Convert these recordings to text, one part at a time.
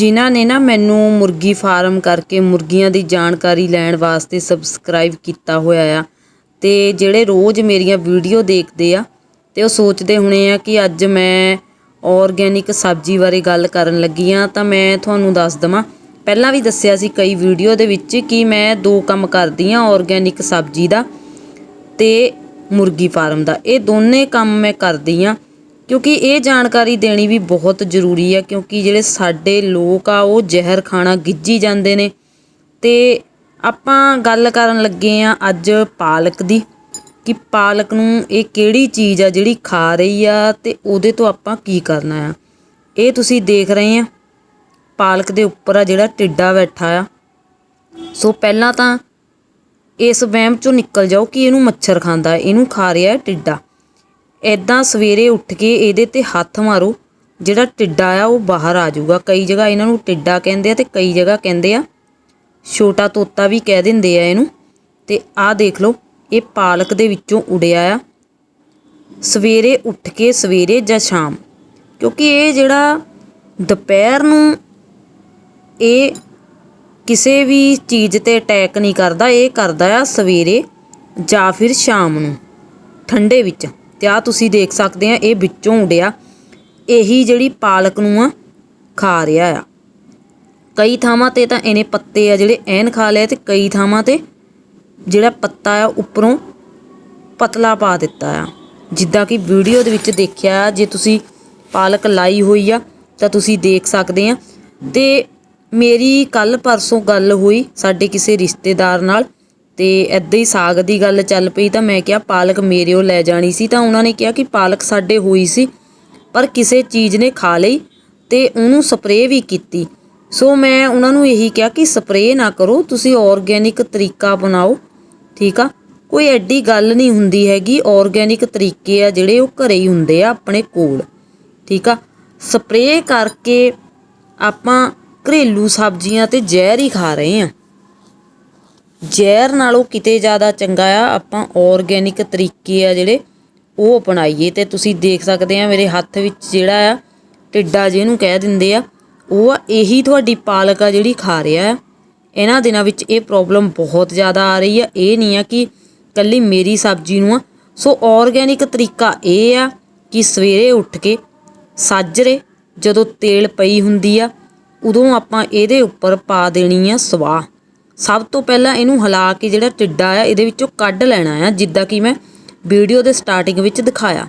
ਜਿਨ੍ਹਾਂ ਨੇ ਨਾ ਮੈਨੂੰ ਮੁਰਗੀ ਫਾਰਮ ਕਰਕੇ ਮੁਰਗੀਆਂ ਦੀ ਜਾਣਕਾਰੀ ਲੈਣ ਵਾਸਤੇ ਸਬਸਕ੍ਰਾਈਬ ਕੀਤਾ ਹੋਇਆ ਆ, ਤੇ ਜਿਹੜੇ ਰੋਜ਼ ਮੇਰੀਆਂ ਵੀਡੀਓ ਦੇਖਦੇ ਆ, ਤੇ ਉਹ ਸੋਚਦੇ ਹੋਣੇ ਆ ਕਿ ਅੱਜ ਮੈਂ ਆਰਗੈਨਿਕ ਸਬਜ਼ੀ ਬਾਰੇ ਗੱਲ ਕਰਨ ਲੱਗੀ ਆ, ਤਾਂ ਮੈਂ ਤੁਹਾਨੂੰ ਦੱਸ ਦਵਾਂ। ਪਹਿਲਾਂ ਵੀ ਦੱਸਿਆ ਸੀ ਕਈ ਵੀਡੀਓ ਦੇ ਵਿੱਚ ਕਿ ਮੈਂ ਦੋ ਕੰਮ ਕਰਦੀ ਆ ਆਰਗੈਨਿਕ ਸਬਜ਼ੀ ਦਾ ਤੇ ਮੁਰਗੀ ਫਾਰਮ ਦਾ। ਇਹ ਦੋਨੇ ਕੰਮ ਮੈਂ ਕਰਦੀ ਆ। ਕਿਉਂਕਿ ਇਹ ਜਾਣਕਾਰੀ ਦੇਣੀ ਵੀ ਬਹੁਤ ਜ਼ਰੂਰੀ ਆ, ਕਿਉਂਕਿ ਜਿਹੜੇ ਸਾਡੇ ਲੋਕ ਆ, ਉਹ ਜ਼ਹਿਰ ਖਾਣਾ ਗਿੱਜੀ ਜਾਂਦੇ ਨੇ। ਤੇ ਆਪਾਂ ਗੱਲ ਕਰਨ ਲੱਗੇ ਆ ਅੱਜ ਪਾਲਕ ਦੀ, ਕਿ ਪਾਲਕ ਨੂੰ ਇਹ ਕਿਹੜੀ ਚੀਜ਼ ਆ ਜਿਹੜੀ ਖਾ ਰਹੀ ਆ ਤੇ ਉਹਦੇ ਤੋਂ ਆਪਾਂ ਕੀ ਕਰਨਾ ਆ। ਇਹ ਤੁਸੀਂ ਦੇਖ ਰਹੇ ਆ, ਪਾਲਕ ਦੇ ਉੱਪਰ ਆ ਜਿਹੜਾ ਟਿੱਡਾ ਬੈਠਾ ਆ। ਸੋ ਪਹਿਲਾਂ ਤਾਂ ਇਸ ਵਹਿਮ ਚੋਂ ਨਿਕਲ ਜਾਓ ਕਿ ਇਹਨੂੰ ਮੱਛਰ ਖਾਂਦਾ, ਇਹਨੂੰ ਖਾ ਰਿਹਾ ਹੈ ਟਿੱਡਾ। ਇੱਦਾਂ ਸਵੇਰੇ ਉੱਠ ਕੇ ਇਹਦੇ ਤੇ ਹੱਥ ਮਾਰੋ, ਜਿਹੜਾ ਟਿੱਡਾ ਆ ਉਹ ਬਾਹਰ ਆ ਜਾਊਗਾ। ਕਈ ਜਗ੍ਹਾ ਇਹਨਾਂ ਨੂੰ ਟਿੱਡਾ ਕਹਿੰਦੇ ਆ ਤੇ ਕਈ ਜਗ੍ਹਾ ਕਹਿੰਦੇ ਆ, ਛੋਟਾ ਤੋਤਾ ਵੀ ਕਹਿ ਦਿੰਦੇ ਆ ਇਹਨੂੰ। ਤੇ ਆਹ ਦੇਖ ਲਓ, ਇਹ ਪਾਲਕ ਦੇ ਵਿੱਚੋਂ ਉੜਿਆ ਆ। ਸਵੇਰੇ ਉੱਠ ਕੇ ਸਵੇਰੇ ਜਾਂ ਸ਼ਾਮ, ਕਿਉਂਕਿ ਇਹ ਜਿਹੜਾ ਦੁਪਹਿਰ ਨੂੰ ਇਹ ਕਿਸੇ ਵੀ ਚੀਜ਼ ਤੇ ਅਟੈਕ ਨਹੀਂ ਕਰਦਾ, ਇਹ ਕਰਦਾ ਆ ਸਵੇਰੇ ਜਾਂ ਫਿਰ ਸ਼ਾਮ ਨੂੰ, ਠੰਡੇ ਵਿੱਚ। ਤੇ ਆ ਤੁਸੀਂ ਦੇਖ ਸਕਦੇ ਆ ਇਹ ਵਿੱਚੋਂ ਉੜਿਆ ਇਹੀ ਜਿਹੜੀ ਪਾਲਕ ਨੂੰ ਆ ਖਾ ਰਿਹਾ ਆ। ਕਈ ਥਾਵਾਂ ਤੇ ਤਾਂ ਇਹਨੇ ਪੱਤੇ ਆ ਜਿਹੜੇ ਐਨ ਖਾ ਲਏ ਤੇ ਕਈ ਥਾਵਾਂ ਤੇ ਜਿਹੜਾ ਪੱਤਾ ਆ ਉੱਪਰੋਂ ਪਤਲਾ ਪਾ ਦਿੱਤਾ ਆ। ਜਿੱਦਾਂ ਕਿ ਵੀਡੀਓ ਦੇ ਵਿੱਚ ਦੇਖਿਆ ਆ, ਜੇ ਤੁਸੀਂ ਪਾਲਕ ਲਾਈ ਹੋਈ ਆ ਤਾਂ ਤੁਸੀਂ ਦੇਖ ਸਕਦੇ ਆ। ਤੇ ਮੇਰੀ ਕੱਲ ਪਰਸੋਂ ਗੱਲ ਹੋਈ ਸਾਡੇ ਕਿਸੇ ਰਿਸ਼ਤੇਦਾਰ ਨਾਲ ਤੇ ਐਦਾਂ ਹੀ ਸਾਗ ਦੀ ਗੱਲ ਚੱਲ ਪਈ ਤਾਂ ਮੈਂ ਕਿਹਾ, ਪਾਲਕ ਮੇਰਿਓ ਲੈ ਜਾਣੀ ਸੀ। ਤਾਂ ਉਹਨਾਂ ਨੇ ਕਿਹਾ ਕਿ ਪਾਲਕ ਸਾਡੇ ਹੋਈ ਸੀ, ਪਰ ਕਿਸੇ ਚੀਜ਼ ਨੇ ਖਾ ਲਈ ਤੇ ਉਹਨੂੰ ਸਪਰੇਅ ਵੀ ਕੀਤੀ। ਸੋ ਮੈਂ ਉਹਨਾਂ ਨੂੰ ਇਹੀ ਕਿਹਾ ਕਿ ਸਪਰੇਅ ਨਾ ਕਰੋ, ਤੁਸੀਂ ਆਰਗੈਨਿਕ ਤਰੀਕਾ ਬਣਾਓ ਠੀਕ ਆ? ਕੋਈ ਐਡੀ ਗੱਲ ਨਹੀਂ ਹੁੰਦੀ ਹੈਗੀ ਆਰਗੈਨਿਕ ਤਰੀਕੇ ਆ ਜਿਹੜੇ ਉਹ ਘਰੇ ਹੀ ਹੁੰਦੇ ਆ ਆਪਣੇ ਕੋਲ, ਠੀਕ ਆ? ਸਪਰੇਅ ਕਰਕੇ ਆਪਾਂ ਘਰੇਲੂ ਸਬਜ਼ੀਆਂ ਤੇ ਜ਼ਹਿਰ ਹੀ ਖਾ ਰਹੇ ਆ। ਜ਼ਹਿਰ ਨਾਲੋਂ ਕਿਤੇ ਜ਼ਿਆਦਾ ਚੰਗਾ ਆ, ਆਪਾਂ ਆਰਗੈਨਿਕ ਤਰੀਕੇ ਆ ਜਿਹੜੇ ਉਹ ਅਪਣਾਈਏ ਤੇ ਤੁਸੀਂ ਦੇਖ ਸਕਦੇ ਆ ਮੇਰੇ ਹੱਥ ਵਿੱਚ ਜਿਹੜਾ ਆ ਟਿੱਡਾ ਜਿਹਨੂੰ ਕਹਿ ਦਿੰਦੇ ਆ, ਉਹ ਆ ਇਹੀ ਤੁਹਾਡੀ ਪਾਲਕ ਆ ਜਿਹੜੀ ਖਾ ਰਿਹਾ ਆ। ਇਹਨਾਂ ਦਿਨਾਂ ਵਿੱਚ ਇਹ ਪ੍ਰੋਬਲਮ ਬਹੁਤ ਜ਼ਿਆਦਾ ਆ ਰਹੀ ਆ। ਇਹ ਨਹੀਂ ਆ ਕਿ ਕੱਲੀ ਮੇਰੀ ਸਬਜ਼ੀ ਨੂੰ ਆ। ਸੋ ਆਰਗੈਨਿਕ ਤਰੀਕਾ ਇਹ ਆ ਕਿ ਸਵੇਰੇ ਉੱਠ ਕੇ ਸਾਜਰੇ ਜਦੋਂ ਤੇਲ ਪਈ ਹੁੰਦੀ ਆ, ਉਦੋਂ ਆਪਾਂ ਇਹਦੇ ਉੱਪਰ ਪਾ ਦੇਣੀ ਆ ਸਵਾਹ। ਸਭ ਤੋਂ ਪਹਿਲਾਂ ਇਹਨੂੰ ਹਿਲਾ ਕੇ ਜਿਹੜਾ ਟਿੱਡਾ ਆ, ਇਹਦੇ ਵਿੱਚੋਂ ਕੱਢ ਲੈਣਾ ਆ, ਜਿੱਦਾਂ ਕਿ ਮੈਂ ਵੀਡੀਓ ਦੇ ਸਟਾਰਟਿੰਗ ਵਿੱਚ ਦਿਖਾਇਆ।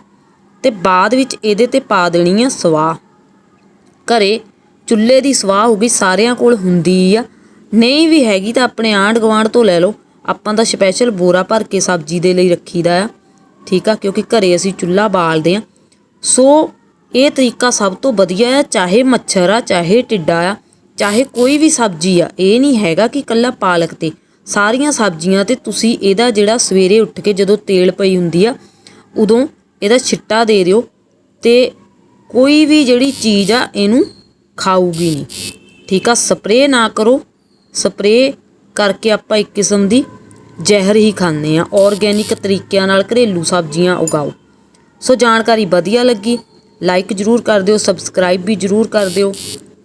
ਤੇ ਬਾਅਦ ਵਿੱਚ ਇਹਦੇ ਤੇ ਪਾ ਦੇਣੀ ਆ ਸਵਾਹ। ਘਰੇ ਚੁੱਲ੍ਹੇ ਦੀ ਸਵਾਹ ਹੋਗੀ ਸਾਰਿਆਂ ਕੋਲ ਹੁੰਦੀ ਆ। ਨਹੀਂ ਵੀ ਹੈਗੀ ਤਾਂ ਆਪਣੇ ਆਂਢ ਗੁਆਂਢ ਤੋਂ ਲੈ ਲਓ। ਆਪਾਂ ਤਾਂ ਸਪੈਸ਼ਲ ਬੋਰਾ ਭਰ ਕੇ ਸਬਜ਼ੀ ਦੇ ਲਈ ਰੱਖੀਦਾ ਆ। ਠੀਕ ਆ, ਕਿਉਂਕਿ ਘਰੇ ਅਸੀਂ ਚੁੱਲ੍ਹਾ ਬਾਲਦੇ ਆ। ਸੋ ਇਹ ਤਰੀਕਾ ਸਭ ਤੋਂ ਵਧੀਆ ਆ, ਚਾਹੇ ਮੱਛਰ ਆ, ਚਾਹੇ ਟਿੱਡਾ ਆ। ਚਾਹੇ ਕੋਈ ਵੀ ਸਬਜ਼ੀ ਆ, ਇਹ ਨਹੀਂ ਹੈਗਾ ਕਿ ਕੱਲਾ ਪਾਲਕ ਤੇ। ਸਾਰੀਆਂ ਸਬਜ਼ੀਆਂ ਤੇ ਤੁਸੀਂ ਇਹਦਾ ਜਿਹੜਾ ਸਵੇਰੇ ਉੱਠ ਕੇ ਜਦੋਂ ਤੇਲ ਪਈ ਹੁੰਦੀ ਆ, ਉਦੋਂ ਇਹਦਾ ਛਿੱਟਾ ਦੇ ਦਿਓ ਤੇ ਕੋਈ ਵੀ ਜਿਹੜੀ ਚੀਜ਼ ਆ, ਇਹਨੂੰ ਖਾਊਗੀ ਨਹੀਂ। ਠੀਕ ਆ, ਸਪਰੇਅ ਨਾ ਕਰੋ। ਸਪਰੇਅ ਕਰਕੇ ਆਪਾਂ ਇੱਕ ਕਿਸਮ ਦੀ ਜ਼ਹਿਰ ਹੀ ਖਾਂਦੇ ਆ। ਆਰਗੈਨਿਕ ਤਰੀਕਿਆਂ ਨਾਲ ਘਰੇਲੂ ਸਬਜ਼ੀਆਂ ਉਗਾਓ। ਸੋ ਜਾਣਕਾਰੀ ਵਧੀਆ ਲੱਗੀ, ਲਾਈਕ ਜਰੂਰ ਕਰ ਦਿਓ, ਸਬਸਕ੍ਰਾਈਬ ਵੀ ਜਰੂਰ ਕਰ ਦਿਓ।